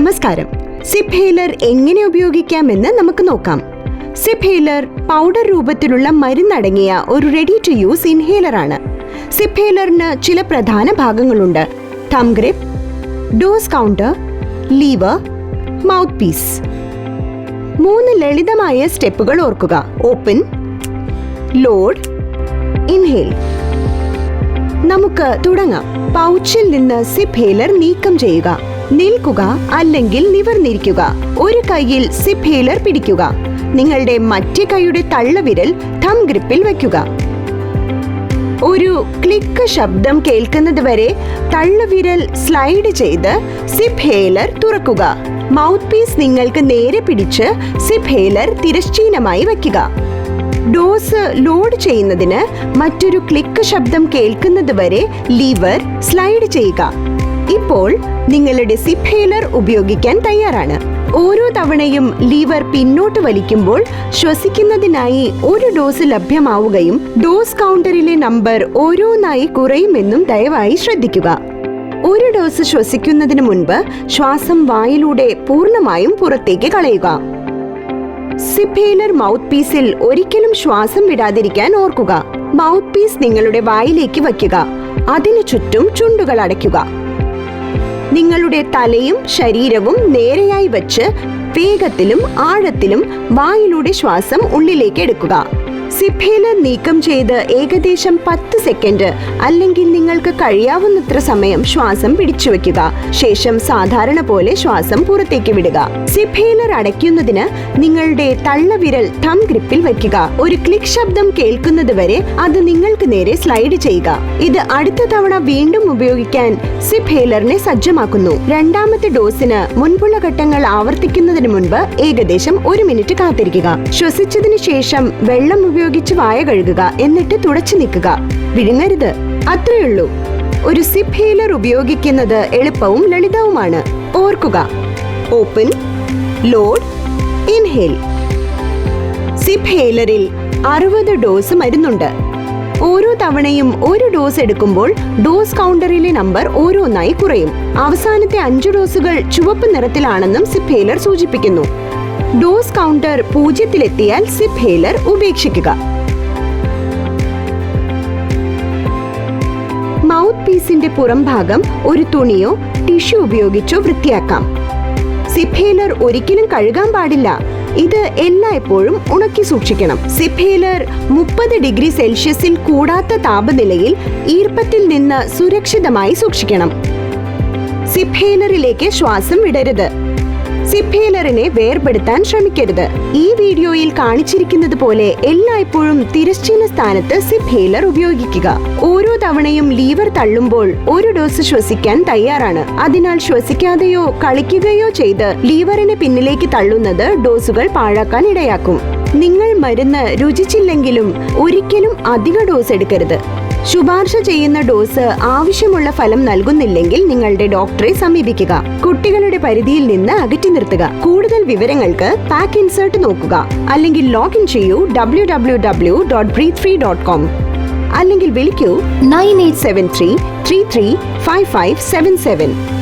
നമസ്കാരം. സിപ്പ് ഹെയിലർ എങ്ങനെ ഉപയോഗിക്കാമെന്ന് നമുക്ക് നോക്കാം. സിപ്പ് ഹെയിലർ പൗഡർ രൂപത്തിലുള്ള മരുന്നടങ്ങിയ ഒരു റെഡി ടു യൂസ് ഇൻഹേലർ ആണ്. സിപ്പ് ഹെയിലറിന് ചില പ്രധാന ഭാഗങ്ങളുണ്ട്. Thumb grip dose counter lever mouthpiece മൂന്ന് ലളിതമായ സ്റ്റെപ്പുകൾ ഓർക്കുക. ഓപ്പൺ ലോഡ് ഇൻഹേൽ നമുക്ക് തുടങ്ങാം. പൗച്ചിൽ നിന്ന് സിപ്പ് ഹെയിലർ നീക്കം ചെയ്യുക. നിൽക്കുക അല്ലെങ്കിൽ നിവർന്നിരിക്കുക. ഒരു കൈയിൽ സിപ്പ് ഹീലർ പിടിക്കുക. നിങ്ങളുടെ മറ്റേ കൈയുടെ തള്ളവിരൽ തം ഗ്രിപ്പിൽ വയ്ക്കുക. ഒരു ക്ലിക്ക് ശബ്ദം കേൾക്കുന്നത് വരെ തള്ളവിരൽ സ്ലൈഡ് ചെയ്ത് സിപ്പ് ഹേലർ തുറക്കുക. മൗത്ത് പീസ് നിങ്ങൾക്ക് നേരെ പിടിച്ച് സിപ്പ് ഹേലർ തിരശ്ചീനമായി വയ്ക്കുക. ഡോസ് ലോഡ് ചെയ്യുന്നതിന് മറ്റൊരു ക്ലിക്ക് ശബ്ദം കേൾക്കുന്നത് വരെ ലീവർ സ്ലൈഡ് ചെയ്യുക. ഇപ്പോൾ നിങ്ങളുടെ സിപ്പ് ഉപയോഗിക്കാൻ തയ്യാറാണ്. ഓരോ തവണയും ലീവർ പിന്നോട്ട് വലിക്കുമ്പോൾ ശ്വസിക്കുന്നതിനായി ഒരു ഡോസ് ലഭ്യമാവുകയും ഡോസ് കൗണ്ടറിലെ നമ്പർ ഓരോന്നായി കുറയുമെന്നും ദയവായി ശ്രദ്ധിക്കുക. ഒരു ഡോസ് ശ്വസിക്കുന്നതിന് മുൻപ് ശ്വാസം വായിലൂടെ പൂർണമായും പുറത്തേക്ക് കളയുക. സിപ്പേലർ മൗത്ത് പീസിൽ ഒരിക്കലും ശ്വാസം വിടാതിരിക്കാൻ ഓർക്കുക. മൗത്ത് പീസ് നിങ്ങളുടെ വായിലേക്ക് വയ്ക്കുക. അതിനു ചുറ്റും ചുണ്ടുകൾ അടയ്ക്കുക. നിങ്ങളുടെ തലയും ശരീരവും നേരെയായി വച്ച് വേഗത്തിലും ആഴത്തിലും വായിലൂടെ ശ്വാസം ഉള്ളിലേക്ക് എടുക്കുക. സിപ്പേലർ നീക്കം ചെയ്ത് ഏകദേശം പത്ത് സെക്കൻഡ് അല്ലെങ്കിൽ നിങ്ങൾക്ക് കഴിയാവുന്നത്ര സമയം ശ്വാസം പിടിച്ചു വെക്കുക ശേഷം സാധാരണ പോലെ ശ്വാസം പുറത്തേക്ക് വിടുക. സിഫേലർ അടയ്ക്കുന്നതിന് നിങ്ങളുടെ തള്ളവിരൽ തം ഗ്രിപ്പിൽ വയ്ക്കുക ഒരു ക്ലിക്ക് ശബ്ദം കേൾക്കുന്നത് വരെ അത് നിങ്ങൾക്ക് നേരെ സ്ലൈഡ് ചെയ്യുക. ഇത് അടുത്ത തവണ വീണ്ടും ഉപയോഗിക്കാൻ സിഫേലറിനെ സജ്ജമാക്കുന്നു. രണ്ടാമത്തെ ഡോസിന് മുൻപുള്ള ഘട്ടങ്ങൾ ആവർത്തിക്കുന്നതിന് മുൻപ് ഏകദേശം ഒരു മിനിറ്റ് കാത്തിരിക്കുക. ശ്വസിച്ചതിന് ശേഷം വെള്ളം ഉപയോഗിച്ച് വായ കഴുകുക എന്നിട്ട് തുടച്ചു നിൽക്കുക. വിഴുങ്ങരുത്. അത്രയുള്ളൂ. ഒരു സിപ്പ് ഹീലർ ഉപയോഗിക്കുന്നത് എളുപ്പവും ലളിതവുമാണ്. ഓർക്കുക. ഓപ്പൺ. ലോഡ്. ഇൻഹേൽ. സിപ്പ് ഹേലറിൽ അറുപത് ഡോസ് മരുന്നുണ്ട്. ഓരോ തവണയും ഒരു ഡോസ് എടുക്കുമ്പോൾ ഡോസ് കൗണ്ടറിലെ നമ്പർ ഓരോന്നായി കുറയും. അവസാനത്തെ അഞ്ച് ഡോസുകൾ ചുവപ്പ് നിറത്തിലാണെന്നും സിപ്പ് ഹേലർ സൂചിപ്പിക്കുന്നു. ഡോസ് കൗണ്ടർ പൂജ്യത്തിലെത്തിയാൽ സിപ്പ് ഹേലർ ഉപേക്ഷിക്കുക. മൗത്ത് പീസിന്റെ പുറം ഭാഗം ഒരു തുണിയോ ടിഷ്യൂ ഉപയോഗിച്ചോ വൃത്തിയാക്കാം. സിപ്പേലർ ഒരിക്കലും കഴുകാൻ പാടില്ല. ഇത് എല്ലായ്പ്പോഴും ഉണക്കി സൂക്ഷിക്കണം. സിപ്പേലർ മുപ്പത് ഡിഗ്രി സെൽഷ്യസിൽ കൂടാത്ത താപനിലയിൽ ഈർപ്പത്തിൽ നിന്ന് സുരക്ഷിതമായി സൂക്ഷിക്കണം. സിപ്പേലറിലേക്ക് ശ്വാസം വിടരുത്. സിപ്പേലറിനെ വേർപെടുത്താൻ ശ്രമിക്കരുത്. ഈ വീഡിയോയിൽ കാണിച്ചിരിക്കുന്നത് പോലെ എല്ലായ്പ്പോഴും തിരശ്ചീന സ്ഥാനത്ത് സിഫേലർ ഉപയോഗിക്കുക. ഓരോ തവണയും ലീവർ തള്ളുമ്പോൾ ഒരു ഡോസ് ശ്വസിക്കാൻ തയ്യാറാണ്. അതിനാൽ ശ്വസിക്കാതെയോ കളിക്കുകയോ ചെയ്ത് ലീവറിന് പിന്നിലേക്ക് തള്ളുന്നത് ഡോസുകൾ പാഴാക്കാൻ ഇടയാക്കും. നിങ്ങൾ മരുന്ന് രുചിച്ചില്ലെങ്കിലും ഒരിക്കലും അധിക ഡോസ് എടുക്കരുത്. ശുപാർശ ചെയ്യുന്ന ഡോസ് ആവശ്യമുള്ള ഫലം നൽകുന്നില്ലെങ്കിൽ നിങ്ങളുടെ ഡോക്ടറെ സമീപിക്കുക. കുട്ടികളുടെ പരിധിയിൽ നിന്ന് അകറ്റി നിർത്തുക. കൂടുതൽ വിവരങ്ങൾക്ക് പാക്ക് ഇൻസേർട്ട് നോക്കുക. അല്ലെങ്കിൽ ലോഗിൻ ചെയ്യൂ W W W dot breathefree dot com അല്ലെങ്കിൽ വിളിക്കൂ nine eight seven three three three five five seven seven.